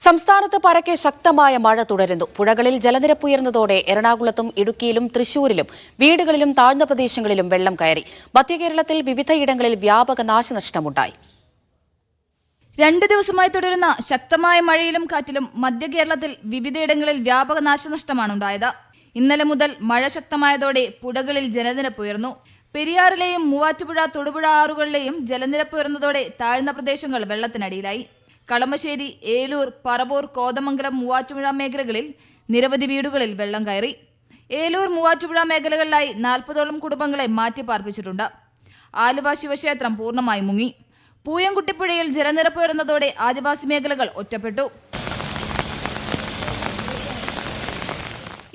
സംസ്ഥാനത്ത് പരക്കെ ശക്തമായ മഴ തുടരുന്നു. പുഴകളിൽ ജലനിരപ്പ് ഉയർന്നതോടെ എറണാകുളത്തും ഇടുക്കിയിലും തൃശൂരിലും വീടുകളിലും താഴ്ന്ന പ്രദേശങ്ങളിലും വെള്ളം കയറി. മധ്യകേരളത്തിൽ വിവിധയിടങ്ങളിൽ വ്യാപക നാശനഷ്ടമുണ്ടായി. രണ്ടു ദിവസമായി തുടരുന്ന ശക്തമായ മഴയിലും കാറ്റിലും മധ്യകേരളത്തിൽ വിവിധയിടങ്ങളിൽ വ്യാപക നാശനഷ്ടമാണ് ഉണ്ടായത്. ഇന്നലെ മുതൽ മഴ ശക്തമായതോടെ പുഴകളിൽ ജലനിരപ്പ് ഉയർന്നു. പെരിയാറിലെയും മൂവാറ്റുപുഴ തൊടുപുഴ ആറുകളിലെയും ജലനിരപ്പ് ഉയർന്നതോടെ താഴ്ന്ന പ്രദേശങ്ങൾ വെള്ളത്തിനടിയിലായി. കളമശ്ശേരി ഏലൂർ പറവൂർ കോതമംഗലം മൂവാറ്റുപുഴ മേഖലകളിൽ നിരവധി വീടുകളിൽ വെള്ളം കയറി. ഏലൂർ മൂവാറ്റുപുഴ മേഖലകളിലായി നാൽപ്പതോളം കുടുംബങ്ങളെ മാറ്റിപ്പാർപ്പിച്ചിട്ടുണ്ട്. ആലുവ ശിവക്ഷേത്രം പൂർണമായി മുങ്ങി. പൂയംകുട്ടിപ്പുഴയിൽ ജലനിരപ്പ് ഉയർന്നതോടെ ആദിവാസി മേഖലകൾ ഒറ്റപ്പെട്ടു.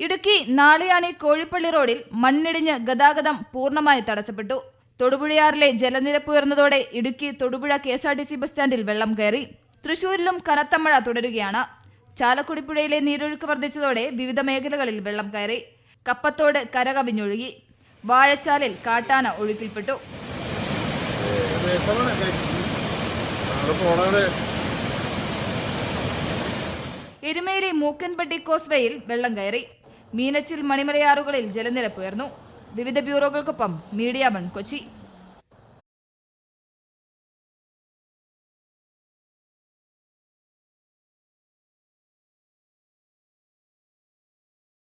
ഇടുക്കി നാളിയാണി കോഴിപ്പള്ളി റോഡിൽ മണ്ണിടിഞ്ഞ് ഗതാഗതം പൂർണമായി തടസ്സപ്പെട്ടു. തൊടുപുഴയാറിലെ ജലനിരപ്പ് ഉയർന്നതോടെ Idukki Thodupuzha K S R T C bus സ്റ്റാൻഡിൽ വെള്ളം കയറി. തൃശൂരിലും കനത്ത മഴ തുടരുകയാണ്. ചാലക്കുടിപ്പുഴയിലെ നീരൊഴുക്ക് വർദ്ധിച്ചതോടെ വിവിധ മേഖലകളിൽ വെള്ളം കയറി. കപ്പത്തോട് കരകവിഞ്ഞൊഴുകി. വാഴച്ചാലിൽ കാട്ടാന ഒഴുക്കിൽപ്പെട്ടു. എരുമേലി മൂക്കൻപട്ടി കോസ്വേയിൽ വെള്ളം കയറി. മീനച്ചിൽ മണിമലയാറുകളിൽ ജലനിരപ്പ് ഉയർന്നു. വിവിധ ബ്യൂറോകൾക്കൊപ്പം മീഡിയ വൺ കൊച്ചി.